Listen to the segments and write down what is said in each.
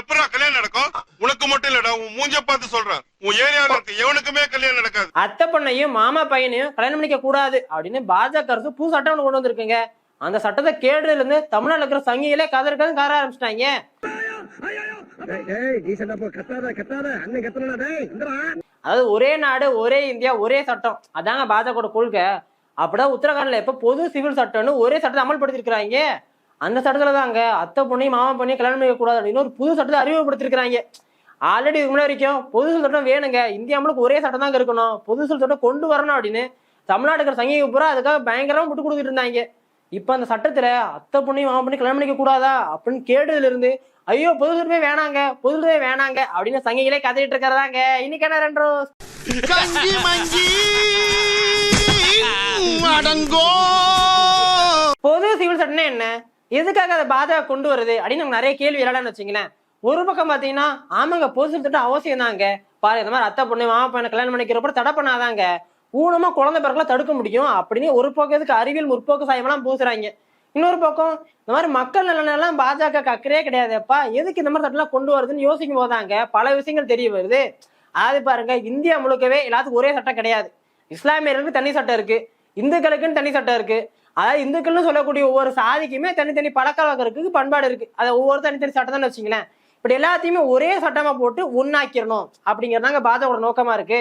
எப்படா கல்யாணம் நடக்கும்? உனக்கு மட்டும் இல்லடா உன் மூஞ்ச பார்த்து சொல்றேன். உன் ஏரியால இருக்க எவனுக்குமே கல்யாணம் நடக்காது. அத்தை பொண்ணையும் மாமா பையனையும் கல்யாணம் பண்ணிக்க கூடாது அப்படின்னு பாஜக அரசு புது சட்டம் ஒண்ணு கொண்டு வந்திருக்குங்க. அந்த சட்டத்தை கேடுல இருந்து தமிழ்நாட்டுல இருக்கிற சங்கிகளே கதற்கதும் கார ஆரம்பிச்சிட்டாங்க. அதாவது ஒரே நாடு ஒரே இந்தியா ஒரே சட்டம். அதாங்க பாஜக கொள்கை. அப்படிதான் உத்தரகாண்ட்ல எப்ப பொது சிவில் சட்டம்னு ஒரே சட்டத்தை அமல்படுத்திருக்கிறாங்க அந்த சட்டத்துல தாங்க. அத்தை பொண்ணையும் மாமா பொண்ணையும் கல்யாணம் பண்ணிக்க கூடாது அப்படின்னு ஒரு புது சட்டத்தை அறிமுகப்படுத்திருக்கிறாங்க. ஆல்ரெடி இதுக்கு முன்னாடி வரைக்கும் பொது சட்டம் வேணுங்க. இந்தியா முழுக்க ஒரே சட்டம் தாங்க இருக்கணும். பொது சட்டம் கொண்டு வரணும் அப்படின்னு தமிழ்நாடு இருக்கிற சங்கிக பூரா அதுக்காக பயங்கரமா விட்டு கொடுத்துட்டு இருந்தாங்க. இப்ப அந்த சட்டத்துல அத்தை பொண்ணையும் மாமா பொண்ணையும் கல்யாணம் பண்ணிக்க கூடாதா அப்படின்னு கேட்டதுல இருந்து ஐயோ பொது சட்டமே வேணாங்க பொது சட்டமே வேணாங்க அப்படின்னு சங்கிகளே கத்திட்டு இருக்கிறதாங்க. ரெண்டு ரோஸ் கஞ்சி மஞ்சி அடங்கோ. பொது சிவில் சட்டம்னா என்ன? எதுக்காக அதை பாஜக கொண்டு வருது அப்படின்னு நம்ம நிறைய கேள்வி எழலாம்னு வச்சுங்களேன் ஒரு பக்கம் பார்த்தீங்கன்னா ஆமாங்க பொது திட்டம் அவசியம் தாங்க. பாரு இந்த மாதிரி அத்தை பொண்ணு மாமா பையனை கல்யாணம் பண்ணிக்கிறப்ப தடை பண்ணாதாங்க. ஊனமா குழந்தை பிறகுலாம் தடுக்க முடியும். அப்படின்னு ஒரு பக்கத்துக்கு அறிவியல் முற்போக்கு சாயமெல்லாம் பூசுறாங்க. இன்னொரு பக்கம் இந்த மாதிரி மக்கள் நலனெல்லாம் பாஜக அக்கறையே கிடையாதுப்பா எதுக்கு இந்த மாதிரி சட்டம்லாம் கொண்டு வருதுன்னு யோசிக்கும் போதாங்க. பல விஷயங்கள் தெரிய வருது. அது பாருங்க இந்தியா முழுக்கவே எல்லாத்துக்கும் ஒரே சட்டம் கிடையாது. இஸ்லாமியர்களுக்கு தனி சட்டம் இருக்கு. இந்துக்களுக்குன்னு தனி சட்டம் இருக்கு. அதாவது இந்துக்கள்னு சொல்லக்கூடிய ஒவ்வொரு சாதிக்குமே தனித்தனி பழக்க வழக்கம் இருக்கு பண்பாடு இருக்கு. அதை ஒவ்வொரு தனித்தனி சட்டம் வச்சுங்களேன். இப்படி எல்லாத்தையுமே ஒரே சட்டமா போட்டு ஒன்னாக்கிடணும் அப்படிங்கிறதாங்க பாஜகவோட நோக்கமா இருக்கு.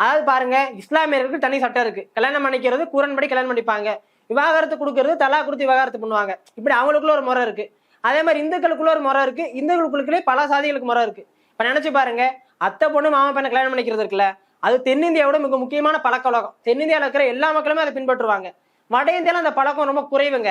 அதாவது பாருங்க இஸ்லாமியர்களுக்கு தனி சட்டம் இருக்கு. கல்யாணம் பண்ணிக்கிறது கூரன்படி கல்யாணம் பண்ணிப்பாங்க. விவாகரத்து கொடுக்கறது தலா கொடுத்து விவாகரத்து பண்ணுவாங்க. இப்படி அவங்களுக்குள்ள ஒரு முறை இருக்கு. அதே மாதிரி இந்துக்களுக்குள்ள ஒரு முறை இருக்கு. இந்துக்களுக்குள்ளே பல சாதிகளுக்கு முறை இருக்கு. இப்ப நினைச்சு பாருங்க அத்தை பொண்ணு மாமா பையனை கல்யாணம் பண்ணிக்கிறது இருக்குல்ல அது தென்னிந்தியாவோட மிக முக்கியமான பழக்க வழக்கம். தென்னிந்தியாவில் இருக்கிற எல்லா மக்களுமே அதை பின்பற்றுவாங்க. வட இந்தியால அந்த பழக்கம் ரொம்ப குறைவுங்க.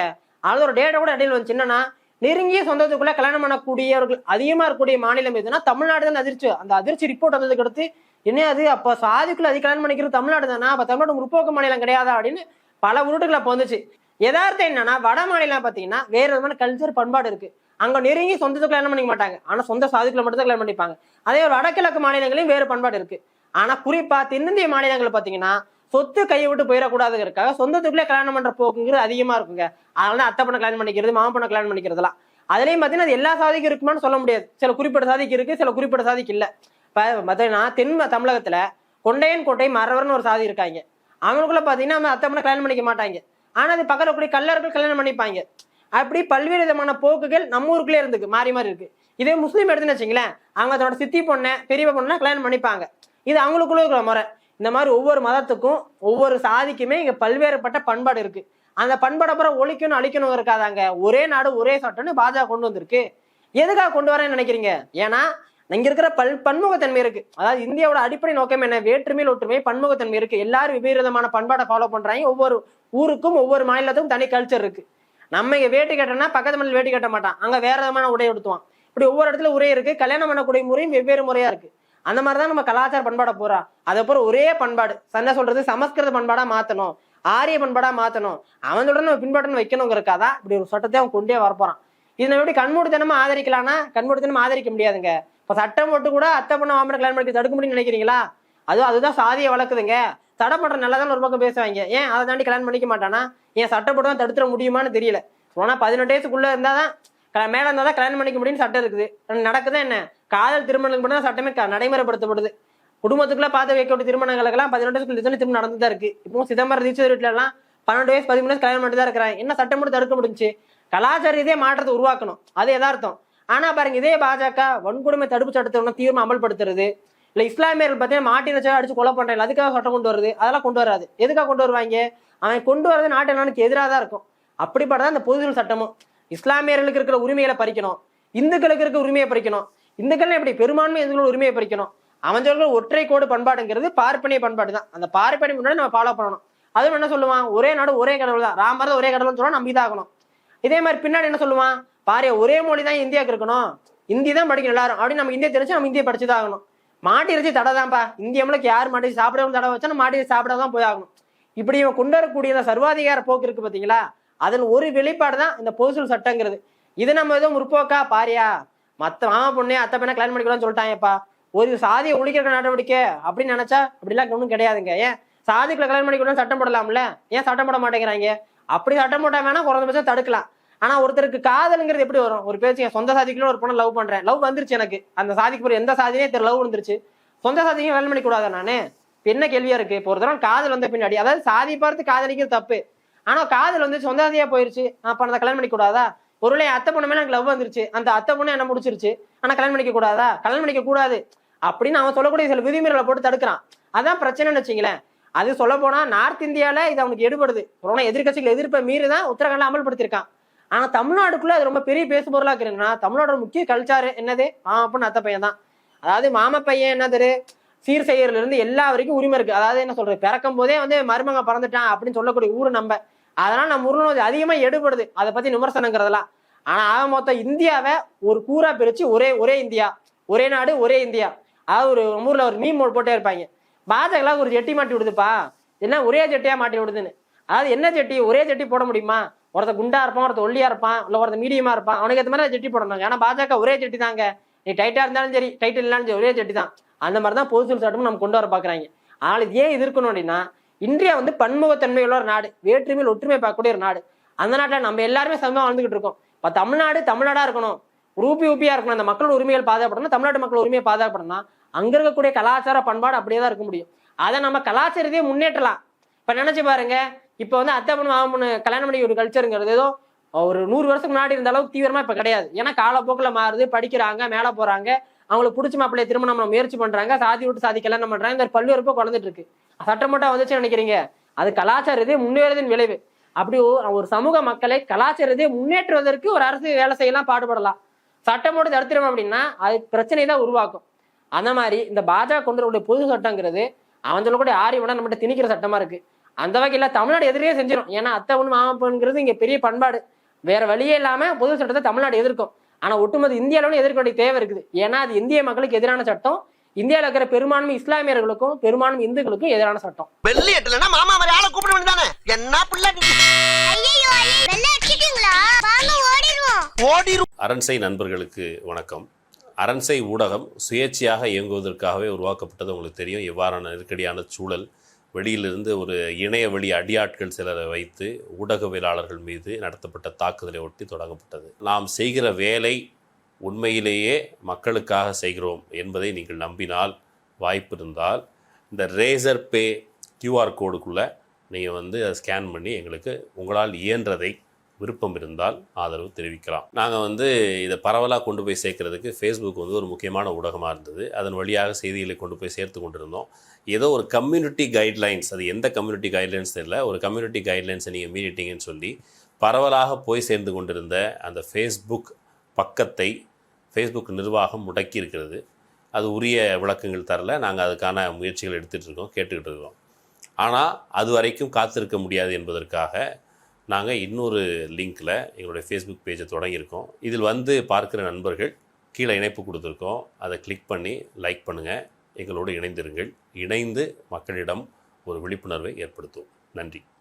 அது ஒரு டேட்டா கூட இடையில் வந்துச்சு என்னன்னா நெருங்கிய சொந்தத்துக்குள்ள கல்யாணம் பண்ணக்கூடியவர்கள் அதிகமாக இருக்கக்கூடிய மாநிலம் எதுனா தமிழ்நாடு தான் அதிர்ச்சி. அந்த அதிர்ச்சி ரிப்போர்ட் வந்ததுக்கு அடுத்து என்ன அது? அப்போ சாதிக்குள்ள அதிக கல்யாணம் பண்ணிக்கிறது தமிழ்நாடு தானா? அப்போ தமிழ்நாடு முற்போக்கு மாநிலம் கிடையாதா? அப்படின்னு பல உருட்டுகளை அப்ப வந்துச்சு. யதார்த்தம் என்னன்னா வட மாநிலம் பார்த்தீங்கன்னா வேற விதமான கல்ச்சர் பண்பாடு இருக்கு. அங்க நெருங்கி சொந்தத்துக்கு கல்யாணம் பண்ணிக்க மாட்டாங்க. ஆனா சொந்த சாதிக்குள்ள மட்டும் தான் கல்யாணம் பண்ணிப்பாங்க. அதே வடகிழக்கு மாநிலங்களையும் வேறு பண்பாடு இருக்கு. ஆனா குறிப்பா தென்னிந்திய மாநிலங்கள் பாத்தீங்கன்னா சொத்து கையை விட்டு போயிடக்கூடாதுங்கிறதுக்காக சொந்தத்துக்குள்ளே கல்யாணம் பண்ணுற போக்குங்கிறது அதிகமாக இருக்குங்க. அதனால அத்தை பண்ண கல்யாணம் பண்ணிக்கிறது மாமா பண்ண கல்யாணம் பண்ணிக்கிறதுலாம். அதுலேயும் பார்த்தீங்கன்னா அது எல்லா சாதிக்கும் இருக்குமான்னு சொல்ல முடியாது. சில குறிப்பிட்ட சாதிக்கு இருக்குது சில குறிப்பிட்ட சாதிக்கு இல்லை. இப்போ பார்த்தீங்கன்னா தென் தமிழகத்தில் கொண்டையன் கோட்டை மறவர்னு ஒரு சாதி இருக்காங்க. அவங்களுக்குள்ள பார்த்தீங்கன்னா அவங்க அத்தை பண்ண கல்யாணம் பண்ணிக்க மாட்டாங்க. ஆனால் அது பக்கத்தில் கூடிய கல்லர்கள் கல்யாணம் பண்ணிப்பாங்க. அப்படி பல்வேறு விதமான போக்குகள் நம்ம ஊருக்குள்ளே இருந்துக்கு மாறி மாறி இருக்கு. இதே முஸ்லீம் எடுத்துன்னு வச்சுங்களேன் அவங்க அதோட சித்தி பொண்ணை பெரிய பொண்ணை கல்யாணம் பண்ணிப்பாங்க. இது அவங்களுக்குள்ள இருக்கிற முறை. இந்த மாதிரி ஒவ்வொரு மதத்துக்கும் ஒவ்வொரு சாதிக்குமே இங்கே பல்வேறுபட்ட பண்பாடு இருக்கு. அந்த பண்பாடை அப்புறம் ஒழிக்கணும் அழிக்கணும் இருக்காதாங்க. ஒரே நாடு ஒரே சட்டம்னு பாஜக கொண்டு வந்திருக்கு. எதுக்காக கொண்டு வரேன்னு நினைக்கிறீங்க? ஏன்னா இங்க இருக்கிற பல் பன்முகத்தன்மை இருக்கு. அதாவது இந்தியாவோட அடிப்படை நோக்கம் என்ன? வேற்றுமையில் ஒற்றுமை பன்முகத்தன்மை இருக்கு. எல்லாரும் வெவ்வேறு விதமான பண்பாடை ஃபாலோ பண்றாங்க. ஒவ்வொரு ஊருக்கும் ஒவ்வொரு மாநிலத்துக்கும் தனி கல்ச்சர் இருக்கு. நம்ம இங்க வேட்டி கட்டனா பக்கத்து மண்ணில் வேட்டி கட்ட மாட்டான். அங்க வேற விதமான உடை எடுத்துவான் இப்படி ஒவ்வொரு இடத்துல உரை இருக்கு. கல்யாணம் பண்ணக்கூடிய முறையும் வெவ்வேறு முறையா இருக்கு. அந்த மாதிரி தான் நம்ம கலாச்சார பண்பாட போறா. அதுக்கப்புறம் ஒரே பண்பாடு. என்ன சொல்றது சமஸ்கிருத பண்பாடா மாத்தணும். ஆரிய பண்பாடா மாத்தணும். அவன் சொல்ற நம்ம பின்பற்றணும் வைக்கணுங்கிறக்காதான் இப்படி ஒரு சட்டத்தை அவன் கொண்டே வரப்போறான். இது நம்ம எப்படி கண்மூடித்தனமா ஆதரிக்கலாம்னா கண்மூடித்தனமா ஆதரிக்க முடியாதுங்க. இப்ப சட்டம் போட்டு கூட அத்தை பண்ண மாமனை கல்யாணம் பண்ணி தடுக்க முடியும்னு நினைக்கிறீங்களா? அது அதுதான் சாதியை வளர்க்குதுங்க. தடை பண்ற நல்லதான் ஒரு பக்கம் பேசுவாங்க. ஏன் அதை தாண்டி கல்யாணம் பண்ணிக்க மாட்டானா? ஏன் சட்டப்பட்டு தான் தடுத்துட முடியுமான்னு தெரியல. ஆனா பதினெட்டு வயசுக்குள்ள இருந்தாதான் மேல இருந்தால் தான் கல்யாணம் பண்ணிக்க முடியும்னு சட்டம் இருக்குது. நடக்குதா என்ன? காதல் திருமணங்கள் மட்டும் தான் சட்டமே க- நடைமுறைப்படுத்தப்படுது. குடும்பத்துக்குள்ள பார்த்து வைக்கக்கூடிய திருமணங்களுக்கெல்லாம் பதினெட்டு வயசுக்குள்ள திரும்ப திருமணம் நடந்து தான் இருக்கு. இப்போ சிதம்பரம் தீட்சிதர் வீட்டுல பன்னெண்டு வயசு பதிமூணு வயசு கல்யாணம் பண்ணிட்டு தான் இருக்கிறாங்க. என்ன சட்டம் மட்டும் தடுக்க முடிஞ்சு கலாச்சார இதே மாற்றத்தை உருவாக்கணும். அது எதார்த்தம். ஆனா பாருங்க இதே பாஜக வன்கொடுமை தடுப்பு சட்டத்தை ஒன்று தீவிரம் அமல்படுத்துறது. இல்ல இஸ்லாமியர்கள் பார்த்தீங்கன்னா மாட்டின வச்சு அடிச்சு கொலை பண்றாங்க. அதுக்காக சட்டம் கொண்டு வருது. அதெல்லாம் கொண்டு வராது. எதுக்காக கொண்டு வருவாங்க? அவன் கொண்டு வரது நாட்டு நலனுக்கு எதிராக தான் இருக்கும். அப்படிப்பட்டதான் அந்த பொதுநல சட்டமும். இஸ்லாமியர்களுக்கு இருக்கிற உரிமைகளை பறிக்கணும். இந்துக்களுக்கு இருக்கிற உரிமையை பறிக்கணும். இந்துக்கள் எப்படி? பெரும்பான்மை இந்துக்களோட உரிமையை பறிக்கணும். அமைஞ்சவர்கள் ஒற்றை கோடு பண்பாடுங்கிறது பார்ப்பனிய பண்பாடு தான். அந்த பார்ப்பனிய முன்னாடி நம்ம ஃபாலோ பண்ணணும். அதுவும் என்ன சொல்லுவான்? ஒரே நாடு ஒரே கடவுள் தான். ராமர் ஒரே கடவுள்னு சொன்னா நம்ம இதாகணும். இதே மாதிரி பின்னாடி என்ன சொல்லுவான்? பாரு ஒரே மொழி தான் இந்தியாவுக்கு இருக்கணும். இந்தி தான் படிக்கணும் எல்லாரும். அப்படின்னு நம்ம இந்தியா தெரிஞ்சு நம்ம இந்தியா படிச்சுதான் ஆகணும் மாட்டி இறைச்சி தடை தான்ப்பா. இந்திய நம்மளுக்கு யார் மாட்டி சாப்பிடவும் தடை வச்சா மாட்டி சாப்பிட தான் போய் ஆகணும். இப்படி இவன் கொண்டு வரக்கூடிய சர்வாதிகார போக்கு இருக்கு பாத்தீங்களா? அதன் ஒரு வெளிப்பாடு தான் இந்த பொதுசூல் சட்டங்கிறது. இது நம்ம எதுவும் முற்போக்கா? பாரியா? மற்ற மாமா பொண்ணே அத்தை பையனை கல்யாணம் பண்ணிக்கலாம்னு சொல்லிட்டாங்கப்பா. ஒரு சாதியை ஒழிக்கிற நடவடிக்கை அப்படின்னு நினைச்சா அப்படிலாம் ஒன்றும் கிடையாதுங்க. ஏன்? சாதிக்குள்ள கல்யாணம் பண்ணிக்கூடாது சட்டம் போடலாம்ல? ஏன் சட்டம் போட மாட்டேங்கிறாங்க? அப்படி சட்டம் போட்டா வேணா குறைந்தபட்சம் தடுக்கலாம். ஆனா ஒருத்தருக்கு காதலுங்கிறது எப்படி வரும்? ஒரு பேச்சு என் சொந்த சாதிக்குள்ள ஒரு பொண்ணை லவ் பண்றேன். லவ் வந்துருச்சு எனக்கு. அந்த சாதிக்கு போய் எந்த சாதினே தெரியல லவ் வந்துருச்சு. சொந்த சாதிக்கும் கல்யாணம் பண்ணி கூடாதா நானு என்ன கேள்வியா இருக்கு? இப்போ ஒரு தடவை காதல் வந்த பின்னாடி அதாவது சாதி பார்த்து காதலிக்கிறது தப்பு. ஆனா காதல் வந்து சொந்தாதியா போயிருச்சு. அப்ப அந்த கல்யாணம் பண்ணிக்க கூடாதா ஒருவேளை அத்தை பொண்ணு மேல எனக்கு லவ் வந்துருச்சு. அந்த அத்தை பொண்ணு என்ன முடிச்சிருச்சு? ஆனா கல்யாணம் பண்ணிக்க கூடாதா கல்யாணம் பண்ணிக்க கூடாது அப்படின்னு அவன் சொல்லக்கூடிய சில விதிமுறைகளை போட்டு தடுக்கிறான். அதான் பிரச்சனைன்னு வச்சுங்களேன். அது சொல்ல போனா நார்த் இந்தியால இது அவனுக்கு எடுபடுது. கொரோனா எதிர்க்கட்சிகள் எதிர்ப்பை மீறி தான் உத்தரகாண்ட்ல அமல்படுத்திருக்கான் ஆனா தமிழ்நாடுக்குள்ள அது ரொம்ப பெரிய பேசு பொருளா இருக்குன்னா தமிழ்நாடோட முக்கிய கல்ச்சாரு என்னது? மாமப்பன் பொண்ணு அத்தை பையன் தான். அதாவது மாம பையன் என்னது? சீர் செய்யறதுல இருந்து எல்லா வரைக்கும் உரிமை இருக்கு. அதாவது என்ன சொல்றது? பிறக்கும் போதே வந்து மருமங்க பிறந்துட்டான் அப்படின்னு சொல்லக்கூடிய ஊரு நம்ம அதனால நம்ம ஊர்ல அதிகமா எடுபடுது. அதை பத்தி விமர்சனங்கிறதெல்லாம். ஆனா ஆக மொத்தம் இந்தியாவை ஒரு கூறா பிரிச்சு ஒரே ஒரே இந்தியா ஒரே நாடு ஒரே இந்தியா. அதாவது ஒரு நம்ம ஊர்ல ஒரு மீன் போட்டே இருப்பாங்க. பாஜகலாம் ஒரு ஜெட்டி மாட்டி விடுதுப்பா. என்ன ஒரே ஜெட்டியா மாட்டி விடுதுன்னு. அதாவது என்ன ஜெட்டி? ஒரே ஜெட்டி போட முடியுமா? ஒருத்த குண்டா இருப்பான் ஒருத்த ஒல்லியா இருப்பான் இல்ல ஒருத்த மீடியமா இருப்பான். அவனுக்கு ஏற்ற மாதிரி ஜெட்டி போடணும் ஏன்னா பாஜக ஒரே ஜெட்டி தாங்க. நீ டைட்டா இருந்தாலும் சரி டைட்டில் இல்லாலும் சரி ஒரே ஜெட்டி தான். அந்த மாதிரி தான் பொது சட்டமும் நம்ம கொண்டு வர பாக்குறாங்க. ஆனால் இது ஏன் எதிர்க்கணும் அப்படின்னா இந்தியா வந்து பன்முகத்தன்மையுள்ள ஒரு நாடு வேற்றுமையில் ஒற்றுமை பார்க்கக்கூடிய ஒரு நாடு. அந்த நாட்டில் நம்ம எல்லாருமே சமமாக வாழ்ந்துகிட்டு இருக்கோம். இப்போ தமிழ்நாடு தமிழ்நாடா இருக்கணும். ரூபி ஊப்பியா இருக்கணும். அந்த மக்களோட உரிமைகள் பாதுகாப்படணும் தமிழ்நாட்டு மக்கள் உரிமையை பாதுகாப்படணும்னா அங்க இருக்கக்கூடிய கலாச்சார பண்பாடு அப்படியே தான் இருக்க முடியும். அதை நம்ம கலாச்சாரத்தையே முன்னேற்றலாம். இப்ப நினைச்சு பாருங்க. இப்ப வந்து அத்தை பொண்ணு மாமன் பொண்ணு கல்யாணம் பண்ணி ஒரு கல்ச்சருங்கிறது ஏதோ ஒரு நூறு வருஷத்துக்கு முன்னாடி இருந்த அளவுக்கு தீவிரமா இப்ப கிடையாது. ஏன்னா காலப்போக்கில் மாறுது படிக்கிறாங்க மேலே போறாங்க. அவங்களுக்கு பிடிச்ச மாப்பிள்ளைய திரும்ப நம்ம முயற்சி பண்றாங்க சாதி விட்டு சாதி கல்யாணம் பண்றாங்க. இந்த பல்வேறு போக்கு வளர்ந்துட்டு இருக்கு. சட்டமட்டம் வந்துச்சு நினைக்கிறீங்க? அது கலாச்சாரத்தை முன்னேறதின் விளைவு. அப்படி ஒரு சமூக மக்களை கலாச்சாரத்தை முன்னேற்றுவதற்கு ஒரு அரசு வேலை செய்யலாம் பாடுபடலாம். சட்டம் போட்டு தடுத்துடும் அப்படின்னா அது பிரச்சனை தான் உருவாக்கும். அந்த மாதிரி இந்த பாஜக கொண்டு வரக்கூடிய பொது சட்டங்கிறது அவங்கள கூட ஆரி விட நம்மகிட்ட திணிக்கிற சட்டமா இருக்கு. அந்த வகையில தமிழ்நாடு எதிரே செஞ்சிடும் ஏன்னா அத்தை ஒன்று மாமப்பன்ங்கிறது இங்க பெரிய பண்பாடு. வேற வழியே இல்லாம பொது சட்டத்தை தமிழ்நாடு எதிர்க்கும். ஆனா ஒட்டுமொத்த இந்திய அளவுல எதிர்க்க வேண்டிய தேவை இருக்குது. ஏன்னா அது இந்திய மக்களுக்கு எதிரான சட்டம். இந்தியாவில் இருக்கிற பெரும்பான்மை இஸ்லாமியர்களுக்கும் பெரும்பான்மை இந்துக்களுக்கும் எதிரான சட்டம். வெள்ளி மாமா மாதிரி ஆளை கூப்பிட வேண்டியதானே என்ன பிள்ளை நீ? ஐயோ வெள்ள அடிச்சிட்டீங்களா? வாங்க ஓடிடுவோம். ஓடிரும். அரண்சை நண்பர்களுக்கு வணக்கம். அரண்சை ஊடகம் சுயேட்சையாக இயங்குவதற்காகவே உருவாக்கப்பட்டது உங்களுக்கு தெரியும். எவ்வாறான நெருக்கடியான சூழல். வெளியிலிருந்து ஒரு இணைய வழி அடியாட்கள் சிலரை வைத்து ஊடகவியலாளர்கள் மீது நடத்தப்பட்ட தாக்குதலை ஒட்டி தொடங்கப்பட்டது. நாம் செய்கிற வேலை உண்மையிலேயே மக்களுக்காக செய்கிறோம் என்பதை நீங்கள் நம்பினால் வாய்ப்பு இருந்தால் இந்த ரேசர் பே கியூஆர் கோடுக்குள்ளே நீங்கள் வந்து அதை ஸ்கேன் பண்ணி எங்களுக்கு உங்களால் இயன்றதை விருப்பம் இருந்தால் ஆதரவு தெரிவிக்கலாம். நாங்கள் வந்து இதை பரவலாக கொண்டு போய் சேர்க்கறதுக்கு ஃபேஸ்புக் வந்து ஒரு முக்கியமான ஊடகமாக இருந்தது. அதன் வழியாக செய்திகளை கொண்டு போய் சேர்த்து கொண்டிருந்தோம். ஏதோ ஒரு கம்யூனிட்டி கைட்லைன்ஸ் அது எந்த கம்யூனிட்டி கைட்லைன்ஸ் தெரியல ஒரு கம்யூனிட்டி கைட்லைன்ஸை நீங்கள் மீறிட்டீங்கன்னு சொல்லி பரவலாக போய் சேர்ந்து கொண்டிருந்த அந்த ஃபேஸ்புக் பக்கத்தை ஃபேஸ்புக் நிர்வாகம் முடக்கி இருக்கிறது அது உரிய விளக்கங்கள் தரல. நாங்கள் அதுக்கான முயற்சிகள் எடுத்துகிட்டு இருக்கோம் கேட்டுக்கிட்டு இருக்கோம். ஆனால் அது வரைக்கும் காத்திருக்க முடியாது என்பதற்காக நாங்கள் இன்னொரு லிங்க்கில் எங்களுடைய ஃபேஸ்புக் பேஜை தொடங்கியிருக்கோம். இதில் வந்து பார்க்குற நண்பர்கள் கீழே இணைப்பு கொடுத்துருக்கோம். அதை கிளிக் பண்ணி லைக் பண்ணுங்கள் எங்களோடு இணைந்திருங்கள். இணைந்து மக்களிடம் ஒரு விழிப்புணர்வை ஏற்படுத்துவோம். நன்றி.